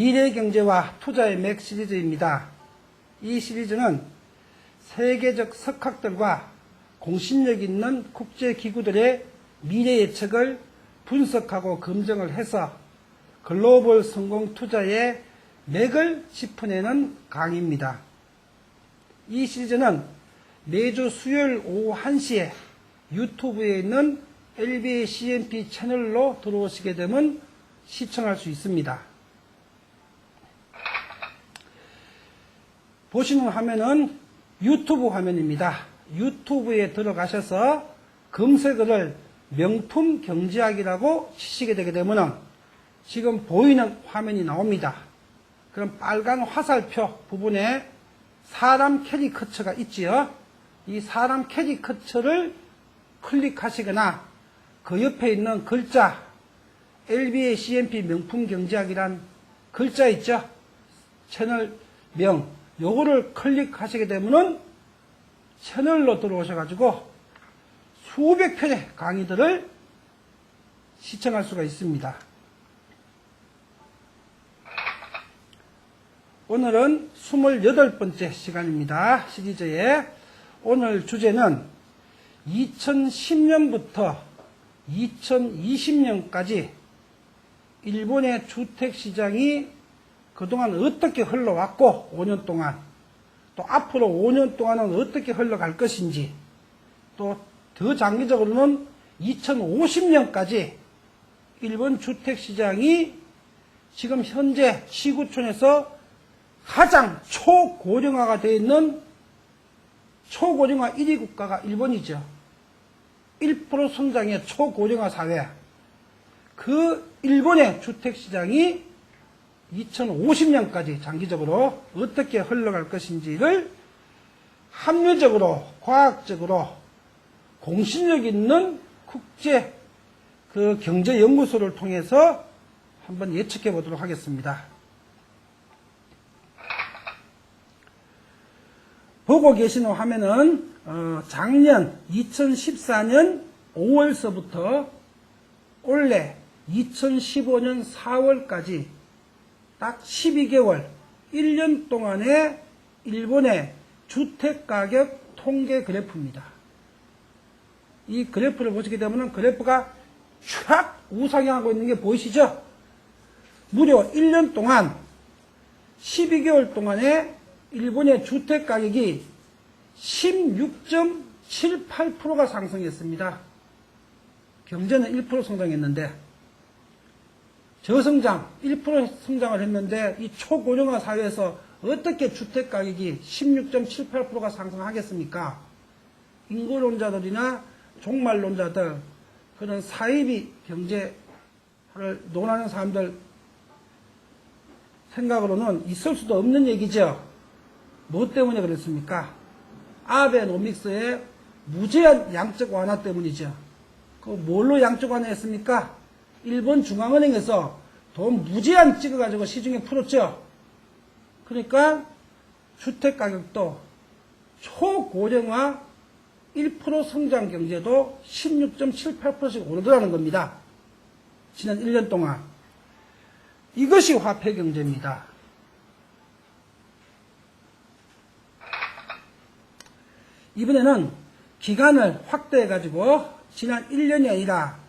미래경제와 투자의 맥 시리즈입니다. 이 시리즈는 세계적 석학들과 공신력 있는 국제기구들의 미래 예측을 분석하고 검증을 해서 글로벌 성공 투자의 맥을 짚어내는 강의입니다. 이 시리즈는 매주 수요일 오후 1시에 유튜브에 있는 LBA CMP 채널로 들어오시게 되면 시청할 수 있습니다. 보시는 화면은 유튜브 화면입니다. 유튜브에 들어가셔서 검색어를 명품 경제학이라고 치시게 되게 되면 지금 보이는 화면이 나옵니다. 그럼 빨간 화살표 부분에 사람 캐리커처가 있지요. 이 사람 캐리커처를 클릭하시거나 그 옆에 있는 글자 LBA CMP 명품 경제학이란 글자 있죠. 채널 명 요거를 클릭하시게 되면은 채널로 들어오셔가지고 수백 편의 강의들을 시청할 수가 있습니다. 오늘은 28번째 시간입니다. 시리즈의 오늘 주제는 2010년부터 2020년까지 일본의 주택시장이 그동안 어떻게 흘러왔고 5년 동안 또 앞으로 5년 동안은 어떻게 흘러갈 것인지 또 더 장기적으로는 2050년까지 일본 주택시장이 지금 현재 시구촌에서 가장 초고령화가 되어 있는 초고령화 1위 국가가 일본이죠. 1% 성장의 초고령화 사회. 그 일본의 주택시장이 2050년까지 장기적으로 어떻게 흘러갈 것인지를 합리적으로, 과학적으로, 공신력 있는 국제 그 경제연구소를 통해서 한번 예측해 보도록 하겠습니다. 보고 계시는 화면은 어, 작년 2014년 5월서부터 올해 2015년 4월까지 딱 12개월 1년 동안의 일본의 주택가격 통계 그래프입니다. 이 그래프를 보시게 되면 그래프가 촥 우상향하고 있는 게 보이시죠? 무려 1년 동안 12개월 동안에 일본의 주택 가격이 16.78%가 상승했습니다. 경제는 1% 성장했는데 저성장 1% 성장을 했는데 이 초고령화 사회에서 어떻게 주택 가격이 16.78%가 상승하겠습니까? 인구론자들이나 종말론자들 그런 사이비 경제를 논하는 사람들 생각으로는 있을 수도 없는 얘기죠. 뭐 때문에 그랬습니까? 아베노믹스의 무제한 양적 완화 때문이죠. 그 뭘로 양적 완화했습니까? 일본 중앙은행에서 돈 무제한 찍어가지고 시중에 풀었죠. 그러니까 주택 가격도 초고령화 1% 성장 경제도 16.78%씩 오르더라는 겁니다. 지난 1년 동안. 이것이 화폐 경제입니다. 이번에는 기간을 확대해가지고 지난 1년이 아니라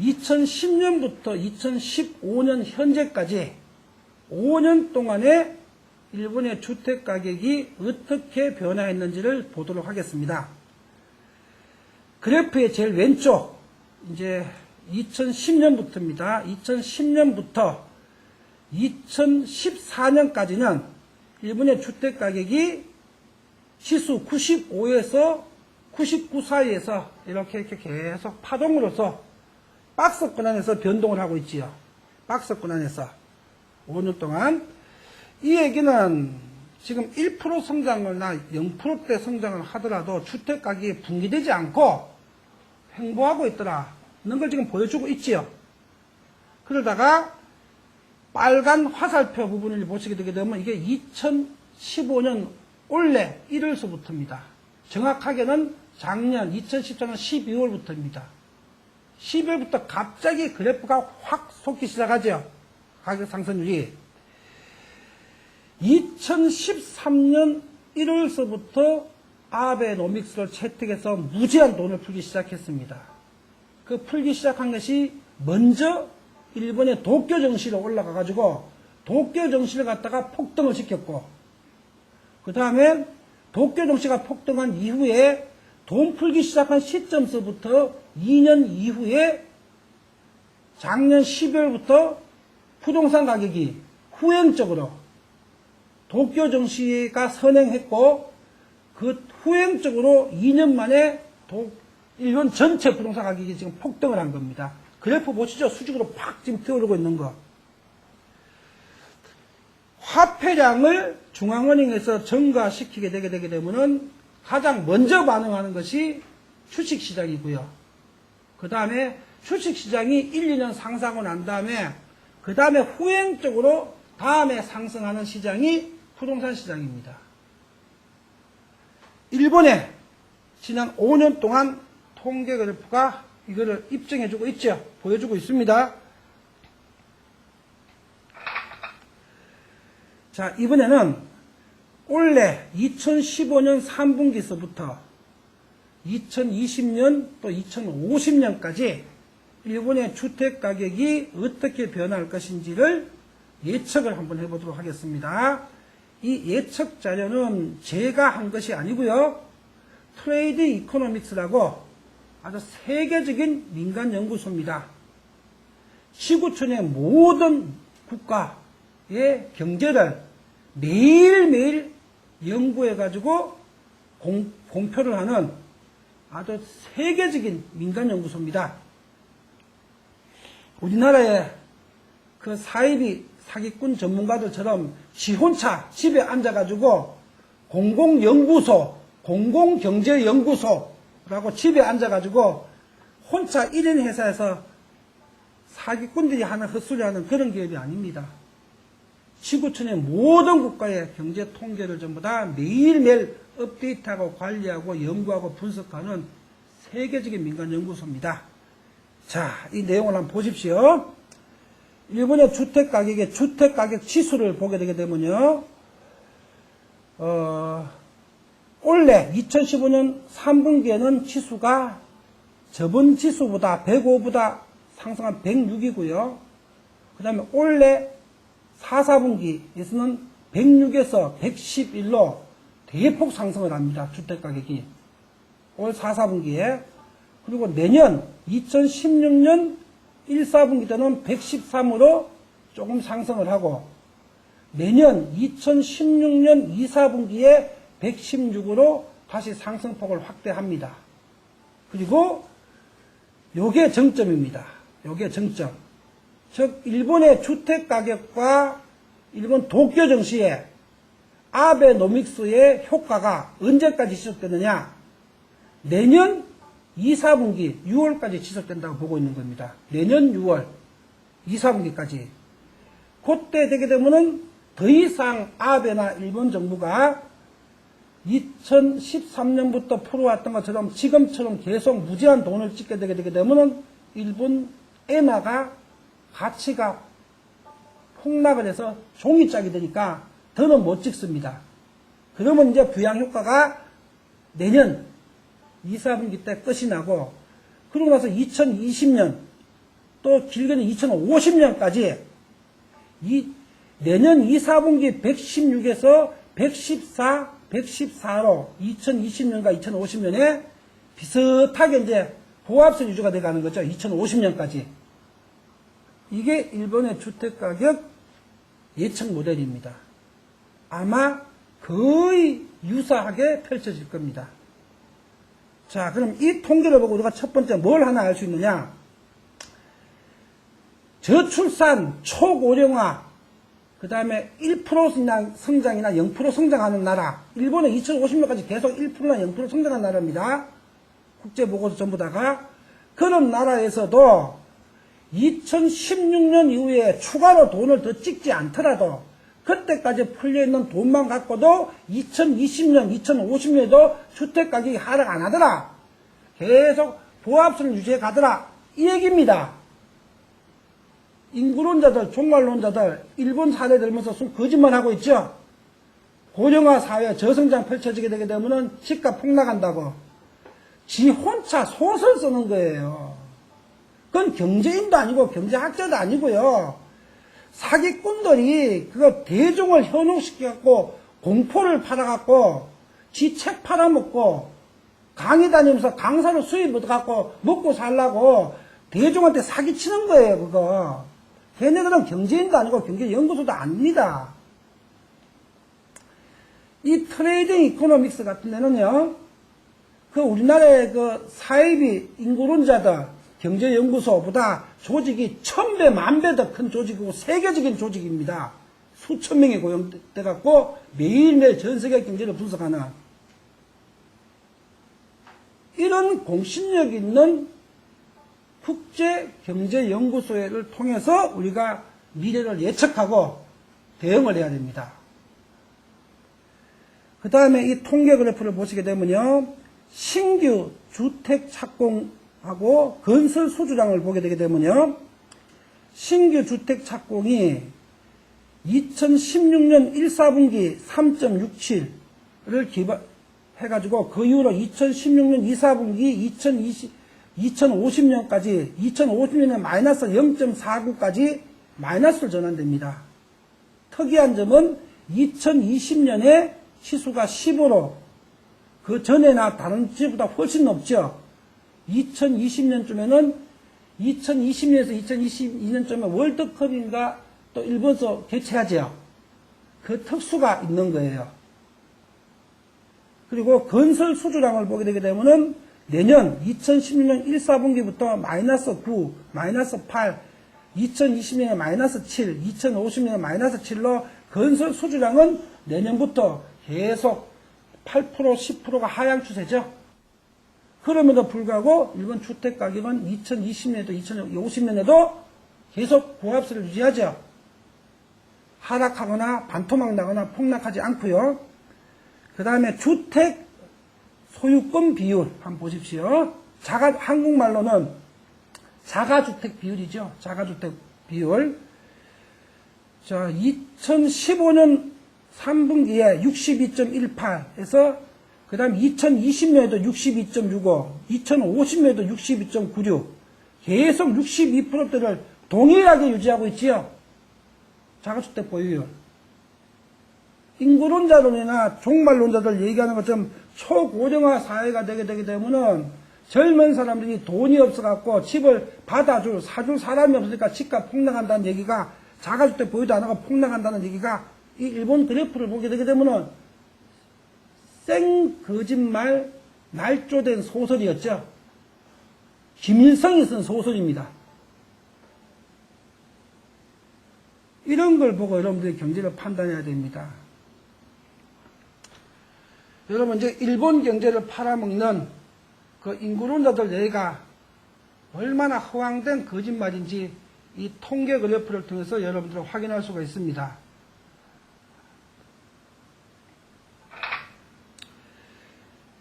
2010년부터 2015년 현재까지 5년 동안의 일본의 주택 가격이 어떻게 변화했는지를 보도록 하겠습니다. 그래프의 제일 왼쪽, 이제 2010년부터입니다. 2010년부터 2014년까지는 일본의 주택 가격이 지수 95에서 99 사이에서 이렇게 이렇게 계속 파동으로서 박스권 안에서 변동을 하고 있지요. 박스권 안에서 5년 동안 이 얘기는 지금 1% 성장을나 0%대 성장을 하더라도 주택 가격이 붕괴되지 않고 횡보하고 있더라는 걸 지금 보여주고 있지요. 그러다가 빨간 화살표 부분을 보시게 되게 되면 이게 2015년 올해 1월서부터입니다. 정확하게는 작년 2014년 12월부터입니다. 12월부터 갑자기 그래프가 확 솟기 시작하죠. 가격 상승률이. 2013년 1월서부터 아베노믹스를 채택해서 무제한 돈을 풀기 시작했습니다. 그 풀기 시작한 것이 먼저 일본의 도쿄 정시로 올라가 가지고 도쿄 정시를 갖다가 폭등을 시켰고 그 다음에 도쿄 정시가 폭등한 이후에 돈 풀기 시작한 시점서부터 2년 이후에 작년 12월부터 부동산 가격이 후행적으로 도쿄 정시가 선행했고 그 후행적으로 2년 만에 도- 일본 전체 부동산 가격이 지금 폭등을 한 겁니다. 그래프 보시죠. 수직으로 팍 지금 뛰어오르고 있는 거. 화폐량을 중앙은행에서 증가시키게 되게 되게 되면은 가장 먼저 반응하는 것이 주식시장이고요. 그 다음에 주식시장이 1, 2년 상승하고 난 다음에 그 다음에 후행적으로 다음에 상승하는 시장이 부동산 시장입니다. 일본의 지난 5년 동안 통계 그래프가 이거를 입증해주고 있죠. 보여주고 있습니다. 자, 이번에는 올해 2015년 3분기서부터 2020년 또 2050년까지 일본의 주택 가격이 어떻게 변할 것인지를 예측을 한번 해보도록 하겠습니다. 이 예측 자료는 제가 한 것이 아니고요. 트레이드 이코노믹스라고 아주 세계적인 민간 연구소입니다. 지구촌의 모든 국가의 경제를 매일매일 연구해가지고 공, 공표를 하는 아주 세계적인 민간 연구소입니다. 우리나라의 그 사이비 사기꾼 전문가들처럼 지 혼자 집에 앉아가지고 공공연구소, 공공경제연구소라고 집에 앉아가지고 혼자 1인 회사에서 사기꾼들이 하는 헛소리 하는 그런 기업이 아닙니다. 지구촌의 모든 국가의 경제 통계를 전부 다 매일매일 업데이트하고 관리하고 연구하고 분석하는 세계적인 민간 연구소입니다. 자, 이 내용을 한번 보십시오. 일본의 주택 가격의 주택 가격 지수를 보게 되게 되면요. 어, 올해 2015년 3분기에는 지수가 저번 지수보다 105보다 상승한 106이고요. 그 다음에 올해 4, 4분기에서는 106에서 111로 대폭 상승을 합니다. 주택 가격이. 올 4, 4분기에. 그리고 내년 2016년 1, 4분기 때는 113으로 조금 상승을 하고 내년 2016년 2, 4분기에 116으로 다시 상승폭을 확대합니다. 그리고 요게 정점입니다. 요게 정점. 즉 일본의 주택 가격과 일본 도쿄 정시의 아베노믹스의 효과가 언제까지 지속되느냐? 내년 2, 4분기 6월까지 지속된다고 보고 있는 겁니다. 내년 6월 2, 4분기까지. 그때 되게 되면은 더 이상 아베나 일본 정부가 2013년부터 풀어왔던 것처럼 지금처럼 계속 무제한 돈을 찍게 되게 되게 되면은 일본 엔화가 가치가 폭락을 해서 종이짝이 되니까 더는 못 찍습니다. 그러면 이제 부양 효과가 내년 2, 4분기 때 끝이 나고 그러고 나서 2020년 또 길게는 2050년까지 이 내년 2, 4분기 116에서 114, 114로 2020년과 2050년에 비슷하게 이제 보합선 유지가 돼가는 거죠. 2050년까지. 이게 일본의 주택가격 예측 모델입니다. 아마 거의 유사하게 펼쳐질 겁니다. 자, 그럼 이 통계를 보고 우리가 첫 번째 뭘 하나 알 수 있느냐? 저출산, 초고령화, 그 다음에 1% 성장이나 0% 성장하는 나라. 일본은 2050년까지 계속 1%나 0% 성장하는 나라입니다. 국제보고서 전부 다가. 그런 나라에서도 2016년 이후에 추가로 돈을 더 찍지 않더라도 그때까지 풀려있는 돈만 갖고도 2020년, 2050년에도 주택 가격이 하락 안 하더라. 계속 보합선을 유지해 가더라. 이 얘기입니다. 인구론자들, 종말론자들, 일본 사례 들면서 순 거짓말 하고 있죠? 고령화 사회 저성장 펼쳐지게 되게 되면은 집값 폭락한다고. 지 혼자 소설 쓰는 거예요. 그건 경제인도 아니고 경제학자도 아니고요. 사기꾼들이 그거 대중을 현혹시켜갖고 공포를 팔아갖고 지 책 팔아먹고 강의 다니면서 강사로 수입 얻어갖고 먹고 살라고 대중한테 사기치는 거예요, 그거. 걔네들은 경제인도 아니고 경제연구소도 아닙니다. 이 트레이딩 이코노믹스 같은 데는요, 그 우리나라의 그 사회비 인구론자들 경제연구소보다 조직이 천 배, 만배 더 큰 조직이고 세계적인 조직입니다. 수천 명이 고용돼 갖고 매일매일 전 세계 경제를 분석하는 이런 공신력 있는 국제경제연구소를 통해서 우리가 미래를 예측하고 대응을 해야 됩니다. 그 다음에 이 통계 그래프를 보시게 되면요. 신규 주택 착공 하고 건설 수주량을 보게 되게 되면요. 신규 주택 착공이 2016년 1, 4분기 3.67를 기반, 해가지고 그 이후로 2016년 2, 4분기 2020, 2050년까지 2050년에 마이너스 0.49까지 마이너스로 전환됩니다. 특이한 점은 2020년에 시수가 10으로 그 전에나 다른 지보다 훨씬 높죠. 2020년쯤에는 2020년에서 2022년쯤에 월드컵인가 또 일본서 개최하죠. 그 특수가 있는 거예요. 그리고 건설 수주량을 보게 되게 되면은 내년 2016년 1, 4분기부터 마이너스 9, 마이너스 8, 2020년에 마이너스 7, 2050년에 마이너스 7로 건설 수주량은 내년부터 계속 8%, 10%가 하향 추세죠. 그럼에도 불구하고 일본 주택 가격은 2020년에도 2050년에도 계속 고압세를 유지하죠. 하락하거나 반토막 나거나 폭락하지 않고요. 그 다음에 주택 소유권 비율 한번 보십시오. 자가 한국말로는 자가주택 비율이죠. 자가주택 비율. 자, 2015년 3분기에 62.18에서 그 다음 2020년에도 62.65, 2050년에도 62.96 계속 62%대를 동일하게 유지하고 있지요. 자가주택 보유율. 인구론자론이나 종말론자들 얘기하는 것처럼 초고령화 사회가 되게 되게 되면은 젊은 사람들이 돈이 없어갖고 집을 받아줄, 사줄 사람이 없으니까 집값 폭락한다는 얘기가 자가주택 보유도 안 하고 폭락한다는 얘기가 이 일본 그래프를 보게 되게 되면은 생 거짓말 날조된 소설이었죠. 김일성이 쓴 소설입니다. 이런 걸 보고 여러분들이 경제를 판단해야 됩니다. 여러분 이제 일본 경제를 팔아먹는 그 인구론자들 얘가 얼마나 허황된 거짓말인지 이 통계 그래프를 통해서 여러분들 확인할 수가 있습니다.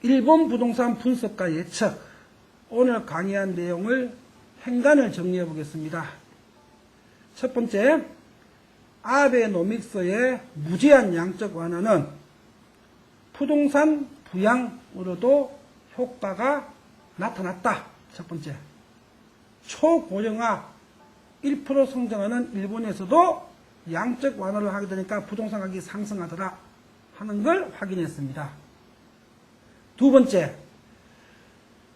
일본 부동산 분석과 예측 오늘 강의한 내용을 행간을 정리해 보겠습니다. 첫 번째 아베노믹스의 무제한 양적 완화는 부동산 부양으로도 효과가 나타났다. 첫 번째. 초고령화 1% 성장하는 일본에서도 양적 완화를 하게 되니까 부동산 가격이 상승하더라 하는 걸 확인했습니다. 두 번째,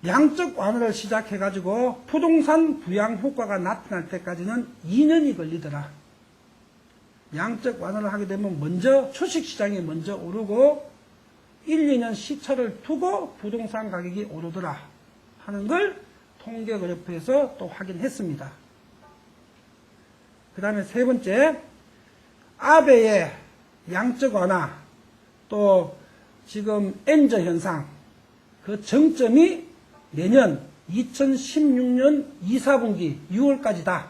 양적 완화를 시작해가지고 부동산 부양 효과가 나타날 때까지는 2년이 걸리더라. 양적 완화를 하게 되면 먼저 주식시장이 먼저 오르고 1, 2년 시차를 두고 부동산 가격이 오르더라 하는 걸 통계 그래프에서 또 확인했습니다. 그 다음에 세 번째, 아베의 양적 완화, 또 지금 엔저 현상, 그 정점이 내년 2016년 2, 4분기 6월까지다.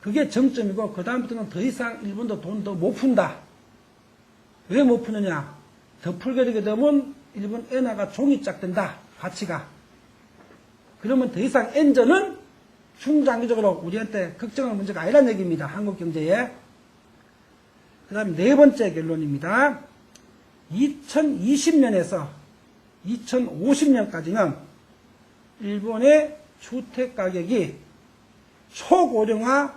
그게 정점이고, 그 다음부터는 더 이상 일본도 돈 더 못 푼다. 왜 못 푸느냐? 더 풀게 되게 되면 일본 엔화가 종이 짝 된다. 가치가. 그러면 더 이상 엔저는 중장기적으로 우리한테 걱정할 문제가 아니란 얘기입니다. 한국 경제에. 그그 다음에 네 번째 결론입니다. 2020년에서 2050년까지는 일본의 주택 가격이 초고령화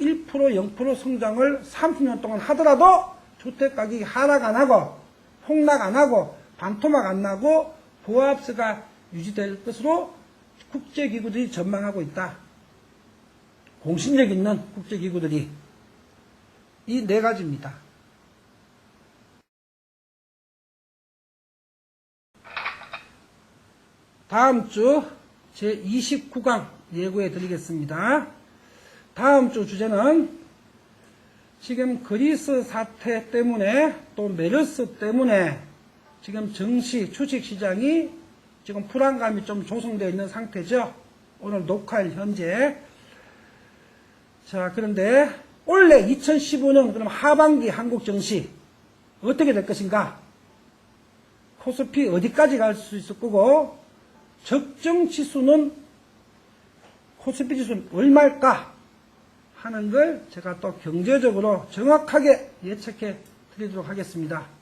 1% 0% 성장을 30년 동안 하더라도 주택 가격이 하락 안 하고 폭락 안 하고 반토막 안 나고 보합세가 유지될 것으로 국제기구들이 전망하고 있다. 공신력 있는 국제기구들이 이 네 가지입니다. 다음 주 제29강 예고해 드리겠습니다. 다음 주 주제는 지금 그리스 사태 때문에 또 메르스 때문에 지금 증시 주식 시장이 지금 불안감이 좀 조성되어 있는 상태죠. 오늘 녹화일 현재. 자, 그런데 올해 2015년 그럼 하반기 한국 증시 어떻게 될 것인가? 코스피 어디까지 갈 수 있을 거고 적정 지수는 코스피 지수는 얼마일까 하는 걸 제가 또 경제적으로 정확하게 예측해 드리도록 하겠습니다.